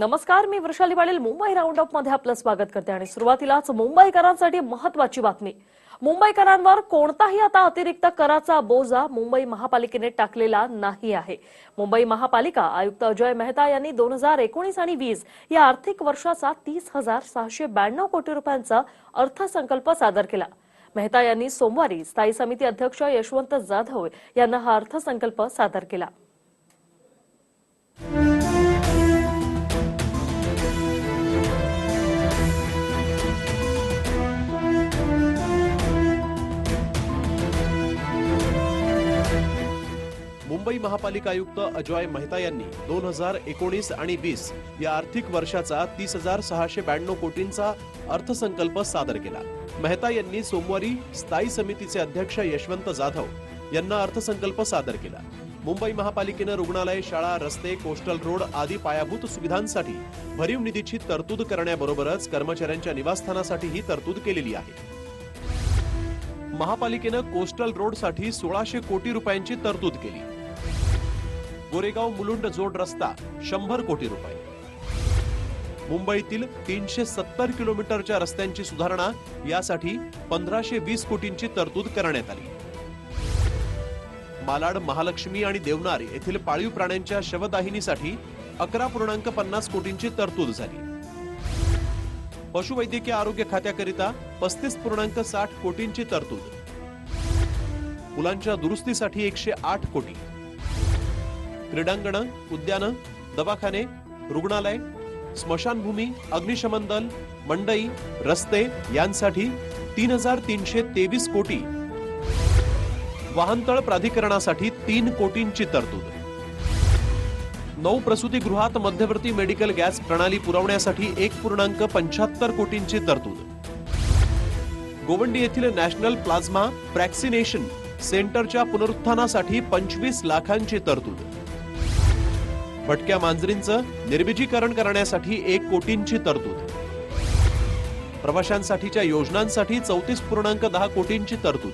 नमस्कार मी वृषाली पाटील. मुंबई राऊंड अपमध्ये आपलं स्वागत करते आणि सुरुवातीलाच मुंबईकरांसाठी महत्वाची बातमी. मुंबईकरांवर कोणताही आता अतिरिक्त कराचा बोजा मुंबई महापालिकेने टाकलेला नाही आहे. मुंबई महापालिका आयुक्त अजय मेहता यांनी दोन हजार एकोणीस आणि वीस या आर्थिक वर्षाचा तीस हजार सहाशे ब्याण्णव कोटी रुपयांचा अर्थसंकल्प सादर केला. मेहता यांनी सोमवारी स्थायी समिती अध्यक्ष यशवंत जाधव यांना हा अर्थसंकल्प सादर केला. महापालिका आयुक्त अजॉय मेहता यांनी दोन हजार एकोणीस आणि वीस या आर्थिक वर्षाचा तीस हजार सहाशे ब्याण्णव कोटींचा अर्थसंकल्प सादर केला. मेहता यांनी सोमवारी स्थायी समितीचे अध्यक्ष यशवंत जाधव यांना अर्थसंकल्प सादर केला. मुंबई महापालिकेनं रुग्णालय शाळा रस्ते कोस्टल रोड आदी पायाभूत सुविधांसाठी भरीव निधीची तरतूद करण्याबरोबरच कर्मचाऱ्यांच्या निवासस्थानासाठीही तरतूद केलेली आहे. महापालिकेनं कोस्टल रोडसाठी सोळाशे कोटी रुपयांची तरतूद केली. गोरेगाव मुलुंड जोड रस्ता शंभर कोटी रुपये. मुंबईतील तीनशे सत्तर किलोमीटरच्या रस्त्यांची सुधारणा यासाठी पंधराशे वीस कोटींची तरतूद करण्यात आली. मालाड महालक्ष्मी आणि देवनार येथील पाळीव प्राण्यांच्या शवदाहिनीसाठी अकरा पूर्णांक पन्नास कोटींची तरतूद झाली. पशुवैद्यकीय आरोग्य खात्याकरिता पस्तीस पूर्णांक साठ कोटींची तरतूद. मुलांच्या दुरुस्तीसाठी एकशे आठ कोटी. क्रीडांगणं उद्यानं दवाखाने रुग्णालय स्मशानभूमी अग्निशमन दल मंडई रस्ते यांसाठी तीन हजार तीनशे तेवीस कोटी. वाहनतळ प्राधिकरणासाठी तीन कोटींची तरतूद. नऊ प्रसूतीगृहात मध्यवर्ती मेडिकल गॅस प्रणाली पुरवण्यासाठी एक पूर्णांक पंच्याहत्तर कोटींची तरतूद. गोवंडी येथील नॅशनल प्लाझ्मा प्रॅक्सिनेशन सेंटरच्या पुनरुत्थानासाठी पंचवीस लाखांची तरतूद. भटक्या मांजरींचं निर्बिजीकरण करण्यासाठी एक कोटींची तरतूद. प्रवाशांसाठीच्या योजनांसाठी चौतीस पूर्णांक दहा कोटींची तरतूद.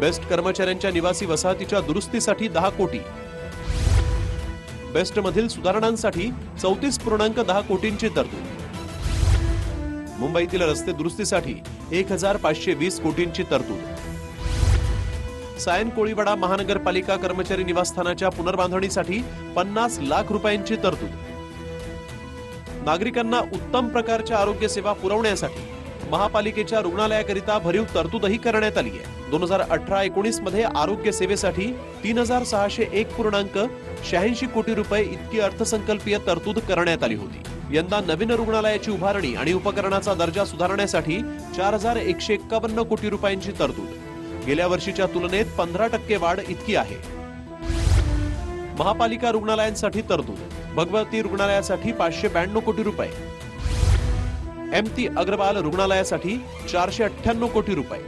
बेस्ट कर्मचाऱ्यांच्या निवासी वसाहतीच्या दुरुस्तीसाठी दहा कोटी. बेस्ट मधील सुधारणांसाठी चौतीस पूर्णांक दहा कोटींची तरतूद. मुंबईतील रस्ते दुरुस्तीसाठी एक हजार पाचशे वीस कोटींची तरतूद. सायन कोळीवाडा महानगरपालिका कर्मचारी निवासस्थानाच्या पुनर्बांधणीसाठी पन्नास लाख रुपयांची तरतूद. नागरिकांना उत्तम प्रकारच्या आरोग्य सेवा पुरवण्यासाठी महापालिकेच्या रुग्णालयाकरिता भरीव तरतूदही करण्यात आली आहे. दोन हजार अठरा एकोणीसमध्ये आरोग्य सेवेसाठी तीन हजार सहाशे एक पूर्णांक शहाऐंशी कोटी रुपये इतकी अर्थसंकल्पीय तरतूद करण्यात आली होती. यंदा नवीन रुग्णालयाची उभारणी आणि उपकरणाचा दर्जा सुधारण्यासाठी चार हजार एकशे एक्कावन्न कोटी रुपयांची तरतूद. गेल्या वर्षीच्या तुलनेत पंधरा टक्के वाढ इतकी आहे. महापालिका रुग्णालयांसाठी तरतूद. भगवती रुग्णालयासाठी पाचशे ब्याण्णव कोटी रुपये. एम ती अग्रवाल रुग्णालयासाठी चारशे अठ्ठ्याण्णव कोटी रुपये.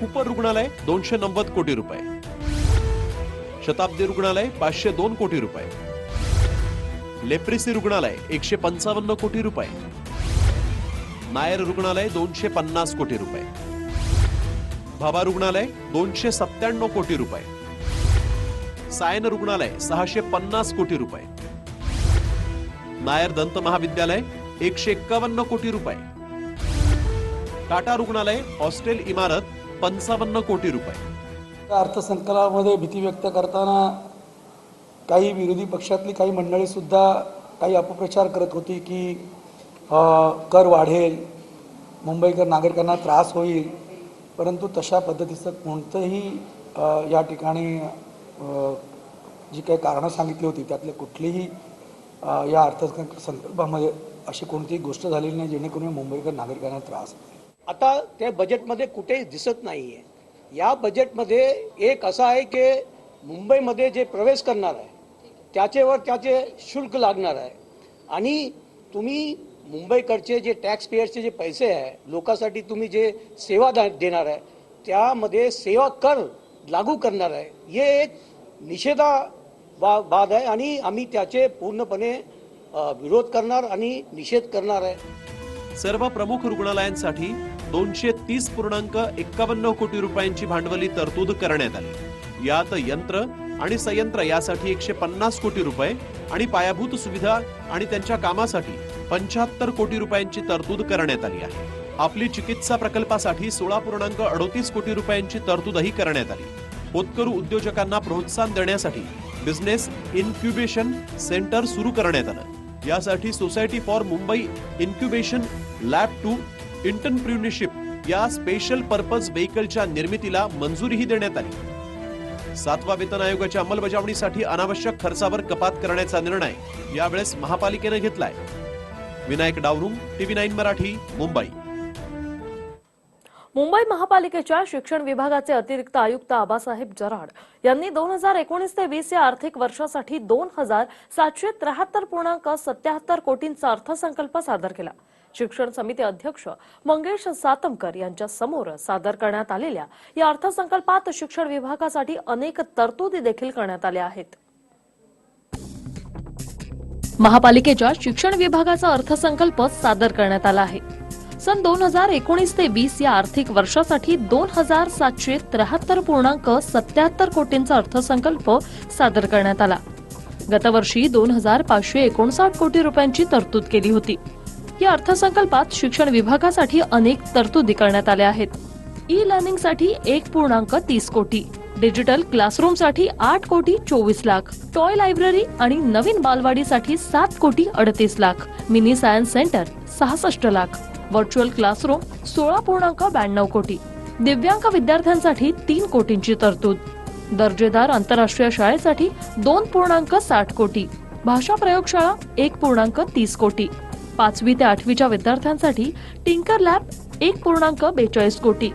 कुपर रुग्णालय दोनशे नव्वद कोटी रुपये. शताब्दी रुग्णालय पाचशे दोन कोटी रुपये. लेप्रिसी रुग्णालय एकशे पंचावन्न कोटी रुपये. नायर रुग्णालय दोनशे पन्नास कोटी रुपये. भाभा रुग्णालय दोनशे सत्त्याण्णव कोटी रुपये. सायन रुग्णालय सहाशे पन्नास कोटी रुपये. नायर दंत महाविद्यालय एकशे एक्कावन्न कोटी रुपये. टाटा रुग्णालय हॉस्टेल इमारत पंचावन्न कोटी रुपये. अर्थसंकल्पामध्ये भीती व्यक्त करताना काही विरोधी पक्षातली काही मंडळी सुद्धा काही अपप्रचार करत होती की कर वाढेल मुंबईकर नागरिकांना त्रास होईल. परंतु तशा पद्धतीचं कोणतंही या ठिकाणी जी काही कारणं सांगितली होती त्यातले कुठलीही या अर्थसंकल्प संदर्भामध्ये अशी कोणतीही गोष्ट झालेली नाही जेणेकरून मुंबईकर नागरिकांना त्रास आता त्या बजेटमध्ये कुठेही दिसत नाही आहे या बजेटमध्ये एक असं आहे की मुंबईमध्ये जे प्रवेश करणार आहे त्याच्यावर त्याचे शुल्क लागणार आहे. आणि तुम्ही मुंबईकडचे जे टॅक्स पेयर्सचे जे पैसे आहे लोकांसाठी तुम्ही जे सेवा देणार आहे त्यामध्ये सेवा कर लागू करणार आहे. हे एक निषेधा बा बाद आहे आणि आम्ही त्याचे पूर्णपणे विरोध करणार आणि निषेध करणार आहे. सर्व प्रमुख रुग्णालयांसाठी दोनशे तीस पूर्णांक एक्कावन्न कोटी रुपयांची भांडवली तरतूद करण्यात आली. यात यंत्र आणि संयंत्र यासाठी एकशे पन्नास कोटी रुपये आणि पायाभूत सुविधा आणि त्यांच्या कामासाठी पंच्याहत्तर कोटी रुपयांची तरतूद करण्यात आली आहे. आपली चिकित्सा प्रकल्पासाठी सोळा पूर्णांक अडोतीस कोटी रुपयांची तरतूदही करण्यात आली. होतकरू उद्योजकांना प्रोत्साहन देण्यासाठी बिझनेस इन्क्युबेशन सेंटर सुरू करण्यात आलं. यासाठी society for Mumbai incubation lab to entrepreneurship या स्पेशल पर्पज व्हेकलच्या निर्मितीला मंजुरीही देण्यात आली. सातवा वेतन आयोगाच्या अंमलबजावणीसाठी अनावश्यक खर्चावर कपात करण्याचा निर्णय यावेळेस महापालिकेनं घेतलाय. Vinayak Dawrung TV nine Marathi Mumbai. Mumbai महापालिकेच्या शिक्षण विभागाचे अतिरिक्त आयुक्त आबासाहेब जराड यांनी दोन हजार एकोणीस ते वीस या आर्थिक वर्षासाठी दोन हजार सातशे त्र्याहत्तर पूर्णांक सत्याहत्तर कोटींचा अर्थसंकल्प सादर केला. शिक्षण समिती अध्यक्ष मंगेश सातमकर यांच्या समोर सादर करण्यात आलेल्या या अर्थसंकल्पात शिक्षण विभागासाठी अनेक तरतुदी देखील करण्यात आल्या आहेत. महापालिकेच्या शिक्षण विभागाचा अर्थसंकल्प सादर करण्यात आला आहे. सन दोन हजार एकोणीस ते वीस या आर्थिक वर्षासाठी दोन हजार सातशे त्र्याहत्तर पूर्णांक सत्याहत्तर कोटींचा अर्थसंकल्प सादर करण्यात आला. गतवर्षी दोन हजार पाचशे एकोणसाठ कोटी रुपयांची तरतूद केली होती. या अर्थसंकल्पात शिक्षण विभागासाठी अनेक तरतुदी करण्यात आल्या आहेत. ई लर्निंगसाठी एक पूर्णांक तीस कोटी डिजिटल क्लासरूमसाठी आठ कोटी चोवीस लाख टॉय लायब्ररी आणि नवीन बालवाडीसाठी सात कोटी अडतीस लाख मिनी सायन्स सेंटर सहासष्ट लाख व्हर्च्युअल क्लासरूम सोळा पूर्णांक ब्याण्णव कोटी दिव्यांग विद्यार्थ्यांसाठी तीन कोटींची तरतूद दर्जेदार आंतरराष्ट्रीय शाळेसाठी दोन पूर्णांक साठ कोटी भाषा प्रयोगशाळा एक पूर्णांक तीस कोटी पाचवी ते आठवीच्या विद्यार्थ्यांसाठी टिंकर लॅब एक पूर्णांक बेचाळीस कोटी.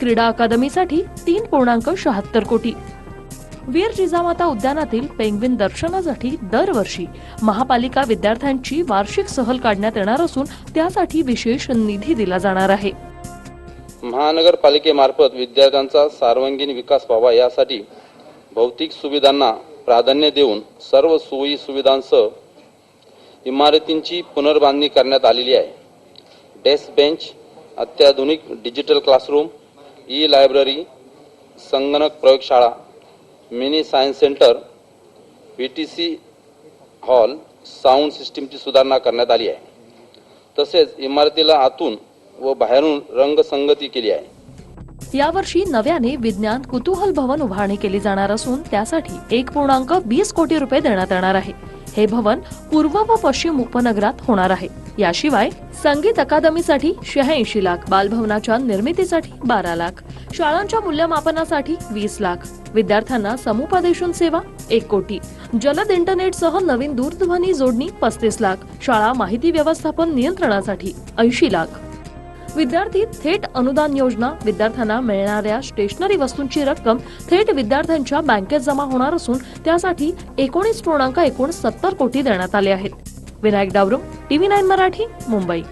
क्रीडा अकादमीसाठी तीन पूर्णांक शहात्तर कोटी. वीर जिजामाता उद्यानातील पेंग्विन दर्शनासाठी दरवर्षी महापालिका विद्यार्थ्यांची वार्षिक सहल काढण्यात येणार असून त्यासाठी विशेष निधी दिला जाणार आहे. महानगरपालिकेमार्फत विद्यार्थ्यांचा सार्वांगीण विकास व्हावा यासाठी भौतिक सुविधांना प्राधान्य देऊन सर्व सोयी सुविधांसह इमारतींची पुनर्बांधणी करण्यात आलेली आहे. डेस्क बेंच अत्याधुनिक डिजिटल क्लासरूम ई लायब्ररी संगणक प्रयोगशाळा mini science centre V T C hall sound सिस्टीमची सुधारणा करण्यात आली आहे. तसेच इमारतीला आतून व बाहेरून रंगसंगती केली आहे. यावर्षी नव्याने विज्ञान कुतूहल भवन उभारणी केली जाणार असून त्यासाठी एक पूर्णांक वीस कोटी रुपये देण्यात येणार आहे. हे भवन पूर्व व पश्चिम उपनगरात होणार आहे. याशिवाय संगीत अकादमीसाठी शहाऐंशी लाख बालभवनाच्या निर्मितीसाठी बारा लाख शाळांच्या मूल्यमापनासाठी वीस लाख विद्यार्थ्यांना समुपदेशन सेवा एक कोटी जलद इंटरनेटसह नवीन दूरध्वनी जोडणी पस्तीस लाख शाळा माहिती व्यवस्थापन नियंत्रणासाठी ऐंशी लाख. विद्यार्थी थेट अनुदान योजना विद्यार्थ्यांना मिळणाऱ्या स्टेशनरी वस्तूंची रक्कम थेट विद्यार्थ्यांच्या बँकेत जमा होणार असून त्यासाठी एकोणीस पूर्णांक एकोणसत्तर कोटी देण्यात आले आहेत. Vinayak Dawrum TV nine Marathi Mumbai.